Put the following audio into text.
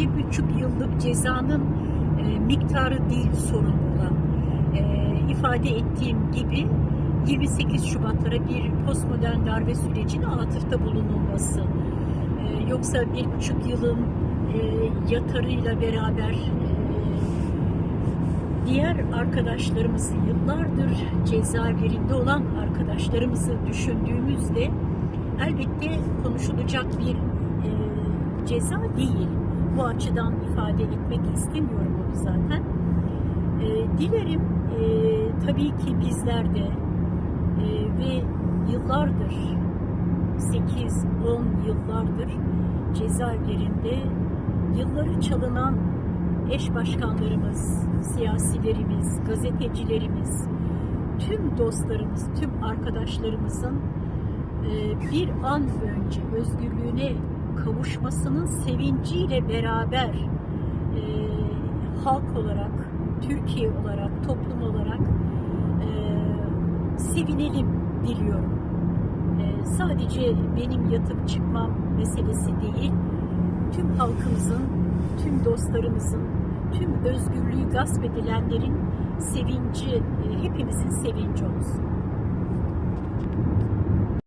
bir buçuk yıllık cezanın e, miktarı değil sorun olan. E, ifade ettiğim gibi 28 Şubatlara bir postmodern darbe sürecine atıfta bulunulması. E, yoksa bir buçuk yılın e, yatarıyla beraber e, diğer arkadaşlarımızı yıllardır cezaevlerinde olan arkadaşlarımızı düşündüğümüzde elbette konuşulacak bir e, ceza değil. Bu açıdan ifade etmek istemiyorum onu zaten. E, dilerim e, tabii ki bizler de e, ve yıllardır 8-10 yıllardır cezaevlerinde yılları çalınan eş başkanlarımız, siyasilerimiz, gazetecilerimiz, tüm dostlarımız, tüm arkadaşlarımızın e, bir an önce özgürlüğüne kavuşmasının sevinciyle beraber e, halk olarak, Türkiye olarak, toplum olarak e, sevinelim diliyorum. E, sadece benim yatıp çıkmam meselesi değil, tüm halkımızın, tüm dostlarımızın, tüm özgürlüğü gasp edilenlerin sevinci, e, hepimizin sevinci olsun.